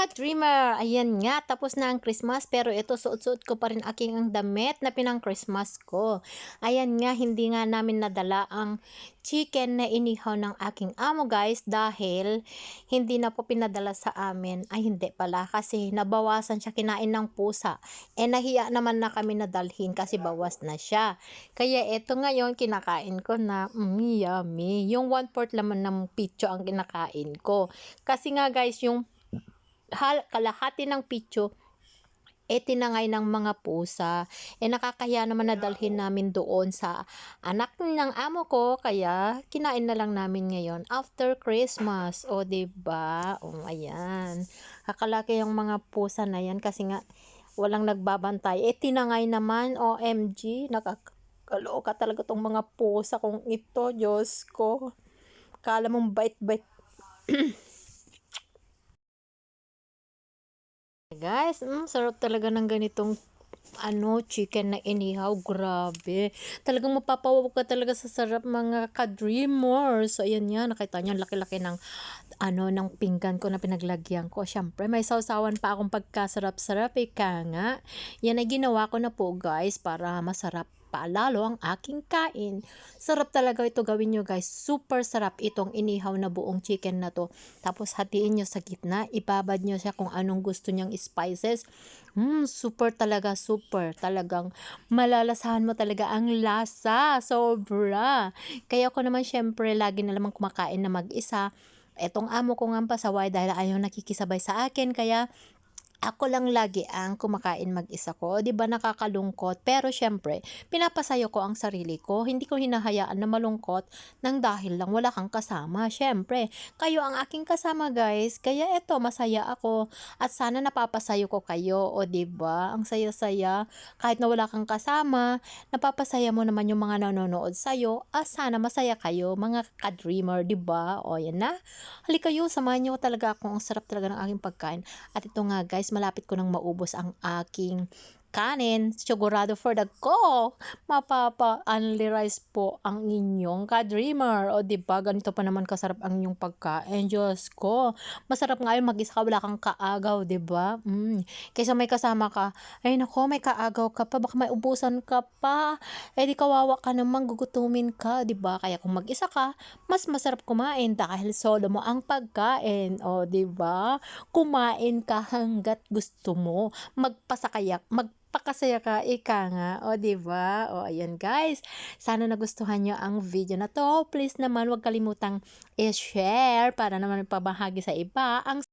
ka-dreamer, ayan nga, tapos na ang Christmas, pero ito, suot-suot ko pa rin aking ang damit na pinang Christmas ko. Ayan nga, hindi nga namin nadala ang chicken na inihaw ng aking amo guys dahil hindi na po pinadala sa amin. Ay hindi pala kasi nabawasan siya kinain ng pusa. Eh nahiya naman na kami nadalhin kasi bawas na siya. Kaya eto ngayon kinakain ko na mm, yummy. Yung one fourth laman ng pitcho ang kinakain ko. Kasi nga guys yung hal, kalahati ng pitcho eh tinangay ng mga pusa. Eh nakakahiya naman na dalhin namin doon sa anak ng amo ko kaya kinain na lang namin ngayon after Christmas. O 'di ba? O ayan. Kakalaki yung mga pusa na yan kasi nga walang nagbabantay. Eh tinangay naman OMG. Nakakaloka talaga tong mga pusa kung ito. Diyos ko. Kala mong bait-bait. Guys, mm, sarap talaga ng ganitong ano, chicken na inihaw. Grabe. Talagang mapapawag ka talaga sa sarap mga ka-dreamers. So, ayan yan. Nakita niyo, laki-laki ng ano, ng pinggan ko na pinaglagyan ko. Siyempre, may sausawan pa akong pagkasarap-sarap. Ika nga. Yan ay ginawa ko na po, guys, para masarap paalalo ang aking kain. Sarap talaga ito gawin nyo guys. Super sarap itong inihaw na buong chicken na to. Tapos hatiin nyo sa gitna. Ibabad nyo siya kung anong gusto nyang spices. Mm, super talaga, super. Talagang malalasahan mo talaga ang lasa. Sobra. Kaya ako naman syempre lagi na lamang kumakain na mag-isa. Etong amo ko nga pasaway dahil ayaw nakikisabay sa akin. Kaya ako lang lagi ang kumakain mag-isa ko, 'di ba nakakalungkot? Pero syempre, pinapasayo ko ang sarili ko. Hindi ko hinahayaan na malungkot nang dahil lang wala kang kasama. Syempre, kayo ang aking kasama, guys. Kaya eto, masaya ako at sana napapasayo ko kayo, o 'di ba? Ang saya-saya kahit na wala kang kasama, napapasaya mo naman yung mga nanonood sa iyo. Ah, sana masaya kayo, mga ka-dreamer, 'di ba? O yan na. Halika kayo, samahan niyo talaga ako. Ang sarap talaga ng aking pagkain. At ito nga, guys, malapit ko nang maubos ang aking kanin, sigurado for the go. Mapapa-only rice po ang inyong ka-dreamer. O, di ba Ganito pa naman kasarap ang inyong pagkain. Diyos ko. Masarap nga yun mag-isa ka, wala kang kaagaw, di ba Mm. Kaysa may kasama ka, ay nako, may kaagaw ka pa, baka may ubusan ka pa. Eh, di kawawa ka naman, gugutumin ka, di ba Kaya kung mag-isa ka, mas masarap kumain dahil solo mo ang pagkain. O, di ba Kumain ka hanggat gusto mo. Magpasakayak, mag pakasaya ka, ika nga. O, ba? O, ayan guys. Sana nagustuhan nyo ang video na to. Please naman, huwag kalimutang i-share para naman pabahagi sa iba ang